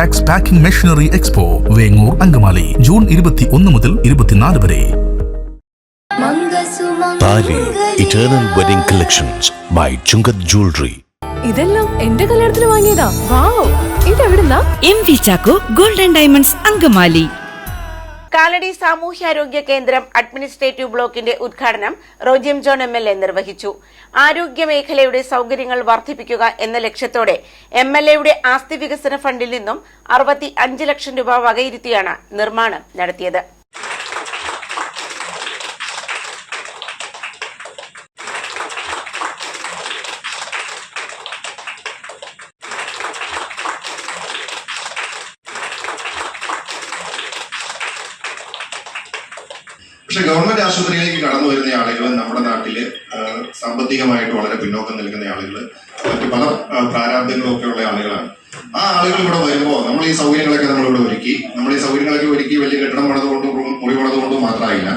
Apex packing machinery expo Vengoor Angamaly June ഇരുപത്തി ഒന്ന് മുതൽ ഇരുപത്തിനാല് വരെ. Thali eternal wedding collections by Chungath jewellery ഇതെല്ലാം എന്റെ കല്യാണത്തിന് വാങ്ങിയതാ. Wow. ഇതെവിടുന്നാ? M V Chacko golden diamonds Angamaly Kalady സാമൂഹ്യാരോഗ്യ കേന്ദ്രം അഡ്മിനിസ്ട്രേറ്റീവ് ബ്ലോക്കിന്റെ ഉദ്ഘാടനം Roji M John M L A നിർവഹിച്ചു. ആരോഗ്യ മേഖലയുടെ സൗകര്യങ്ങൾ വർദ്ധിപ്പിക്കുക എന്ന ലക്ഷ്യത്തോടെ എം എൽ എയുടെ ആസ്തി വികസന ഫണ്ടിൽ നിന്നും അറുപത്തി അഞ്ച് ലക്ഷം രൂപ വകയിരുത്തിയാണ് നിർമ്മാണം നടത്തിയത്. പക്ഷെ ഗവൺമെന്റ് ആശുപത്രിയിലേക്ക് കടന്നു വരുന്ന ആളുകൾ നമ്മുടെ നാട്ടിൽ സാമ്പത്തികമായിട്ട് വളരെ പിന്നോക്കം നിൽക്കുന്ന ആളുകൾ മറ്റ് പല പ്രാരാബ്ദങ്ങളൊക്കെ ഉള്ള ആളുകളാണ്. ആ ആളുകൾ ഇവിടെ വരുമ്പോൾ നമ്മൾ ഈ സൗകര്യങ്ങളൊക്കെ നമ്മൾ ഇവിടെ ഒരുക്കി. നമ്മൾ ഈ സൗകര്യങ്ങളൊക്കെ ഒരുക്കി വലിയ കെട്ടിടം പണിതുകൊണ്ടും മുറി പണിതുകൊണ്ടും മാത്രമായില്ല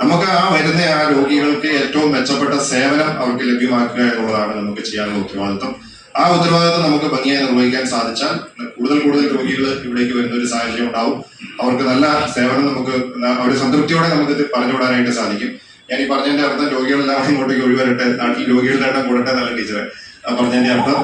നമുക്ക് ആ വരുന്ന ആ രോഗികൾക്ക് ഏറ്റവും മെച്ചപ്പെട്ട സേവനം അവർക്ക് ലഭ്യമാക്കുക എന്നുള്ളതാണ് നമുക്ക് ചെയ്യാനുള്ള ഉത്തരവാദിത്വം. ആ ഉത്തരവാദിത്വം നമുക്ക് ഭംഗിയായി നിർവഹിക്കാൻ സാധിച്ചാൽ കൂടുതൽ കൂടുതൽ രോഗികൾ ഇവിടേക്ക് വരുന്ന ഒരു സാഹചര്യം ഉണ്ടാവും. അവർക്ക് നല്ല സേവനം നമുക്ക് അവരുടെ സംതൃപ്തിയോടെ നമുക്ക് ഇത് പറഞ്ഞുവിടാനായിട്ട് സാധിക്കും. ഞാൻ ഈ പറഞ്ഞതിന്റെ അർത്ഥം രോഗികളെല്ലാം ഇങ്ങോട്ടേക്ക് ഒഴിവരട്ടെ. നാട്ടിൽ രോഗികളുടെ എണ്ണം കൂടട്ടെ നല്ല ടീച്ചറെ. പറഞ്ഞതിന്റെ അർത്ഥം.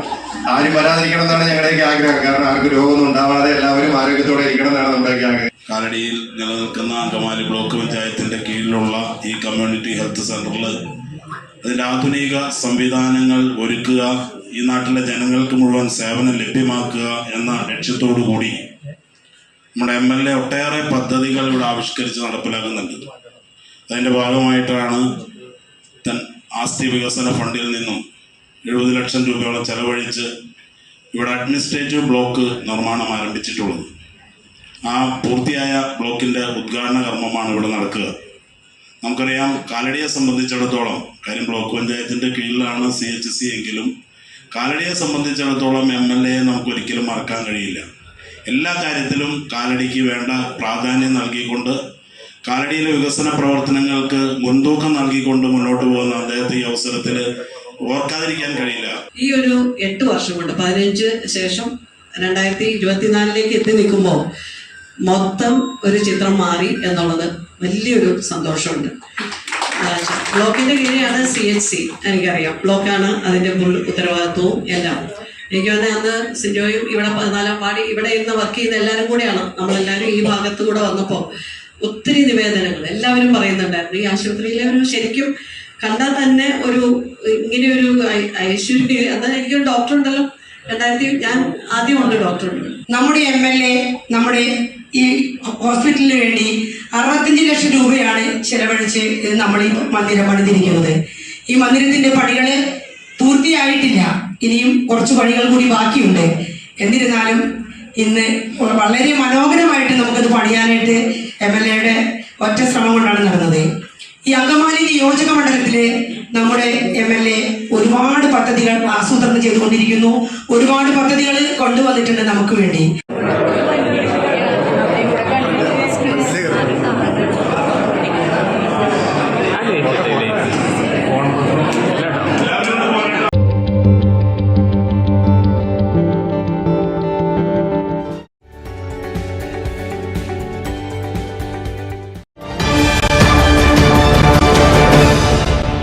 ആരും വരാതിരിക്കണം എന്നാണ് ഞങ്ങളുടെയൊക്കെ ആഗ്രഹം. കാരണം ആർക്കും രോഗമൊന്നും ഉണ്ടാവാതെ എല്ലാവരും ആരോഗ്യത്തോടെ ഇരിക്കണം എന്നാണ് നമ്മുടെയൊക്കെ ആഗ്രഹം. കാലടിയിൽ നിലനിൽക്കുന്ന അങ്കമാലി ബ്ലോക്ക് പഞ്ചായത്തിന്റെ കീഴിലുള്ള ഈ കമ്മ്യൂണിറ്റി ഹെൽത്ത് സെന്ററിൽ അതിന്റെ ആധുനിക സംവിധാനങ്ങൾ ഒരുക്കുക ഈ നാട്ടിലെ ജനങ്ങൾക്ക് മുഴുവൻ സേവനം ലഭ്യമാക്കുക എന്ന ലക്ഷ്യത്തോടു കൂടി നമ്മുടെ എം എൽ എ ഒട്ടേറെ പദ്ധതികൾ ഇവിടെ ആവിഷ്കരിച്ച് നടപ്പിലാക്കുന്നുണ്ട്. അതിന്റെ ഭാഗമായിട്ടാണ് തൻ ആസ്തി വികസന ഫണ്ടിൽ നിന്നും എഴുപത് ലക്ഷം രൂപയോളം ചെലവഴിച്ച് ഇവിടെ അഡ്മിനിസ്ട്രേറ്റീവ് ബ്ലോക്ക് നിർമ്മാണം ആരംഭിച്ചിട്ടുള്ളത്. ആ പൂർത്തിയായ ബ്ലോക്കിന്റെ ഉദ്ഘാടന കർമ്മമാണ് ഇവിടെ നടക്കുക. നമുക്കറിയാം കാലടിയെ സംബന്ധിച്ചിടത്തോളം കാര്യം ബ്ലോക്ക് പഞ്ചായത്തിന്റെ കീഴിലാണ് സി എച്ച് സി എങ്കിലും കാലടിയെ സംബന്ധിച്ചിടത്തോളം എം എൽ എയെ നമുക്ക് ഒരിക്കലും മറക്കാൻ കഴിയില്ല. എല്ലാ കാര്യത്തിലും കാലടിക്ക് വേണ്ട പ്രാധാന്യം നൽകിക്കൊണ്ട് കാലടിയിലെ വികസന പ്രവർത്തനങ്ങൾക്ക് മുൻതൂക്കം നൽകിക്കൊണ്ട് മുന്നോട്ട് പോകുന്ന അദ്ദേഹത്തെ ഈ അവസരത്തിൽ ഓർക്കാതിരിക്കാൻ കഴിയില്ല. ഈ ഒരു എട്ട് വർഷം കൊണ്ട് പതിനഞ്ച് ശേഷം രണ്ടായിരത്തി ഇരുപത്തിനാലിലേക്ക് എത്തി നിൽക്കുമ്പോൾ മൊത്തം ഒരു ചിത്രം മാറി എന്നുള്ളത് വലിയൊരു സന്തോഷമുണ്ട്. ബ്ലോക്കിന്റെ കീഴിലാണ് സി എച്ച് സി എനിക്കറിയാം. ബ്ലോക്കാണ് അതിന്റെ ഫുൾ ഉത്തരവാദിത്വവും എല്ലാം. എനിക്ക് തന്നെ അന്ന് സിൻജോയും ഇവിടെ പതിനാലാം പാടി ഇവിടെ ഇരുന്ന് വർക്ക് ചെയ്യുന്ന എല്ലാവരും കൂടെയാണ്. നമ്മളെല്ലാവരും ഈ ഭാഗത്ത് കൂടെ വന്നപ്പോൾ ഒത്തിരി നിവേദനങ്ങൾ. എല്ലാവരും പറയുന്നുണ്ടായിരുന്നു. ഈ ആശുപത്രിയിലെ ഒരു ശരിക്കും കണ്ടാൽ തന്നെ ഒരു ഇങ്ങനെ ഒരു ഐശ്വര്യ എന്നാൽ എനിക്കൊരു ഡോക്ടർ ഉണ്ടല്ലോ. രണ്ടായിരത്തി ഞാൻ ആദ്യം ഉണ്ട് ഡോക്ടർ ഉണ്ട്. നമ്മുടെ എം എൽ എ നമ്മുടെ ഈ ഹോസ്പിറ്റലിന് വേണ്ടി അറുപത്തഞ്ച് ലക്ഷം രൂപയാണ് ചെലവഴിച്ച് നമ്മൾ ഈ മന്ദിരം പണിതിരിക്കുന്നത്. ഈ മന്ദിരത്തിന്റെ പണികൾ പൂർത്തിയായിട്ടില്ല. ഇനിയും കുറച്ച് പണികൾ കൂടി ബാക്കിയുണ്ട്. എന്നിരുന്നാലും ഇന്ന് വളരെ മനോഹരമായിട്ട് നമുക്കത് പണിയാനായിട്ട് എം എൽ എയുടെ ഒറ്റ ശ്രമം കൊണ്ടാണ് നടന്നത്. ഈ അങ്കമാലി നിയോജക മണ്ഡലത്തിൽ നമ്മുടെ എം എൽ എ ഒരുപാട് പദ്ധതികൾ ആസൂത്രണം ചെയ്തുകൊണ്ടിരിക്കുന്നു. ഒരുപാട് പദ്ധതികൾ കൊണ്ടുവന്നിട്ടുണ്ട് നമുക്ക് വേണ്ടി.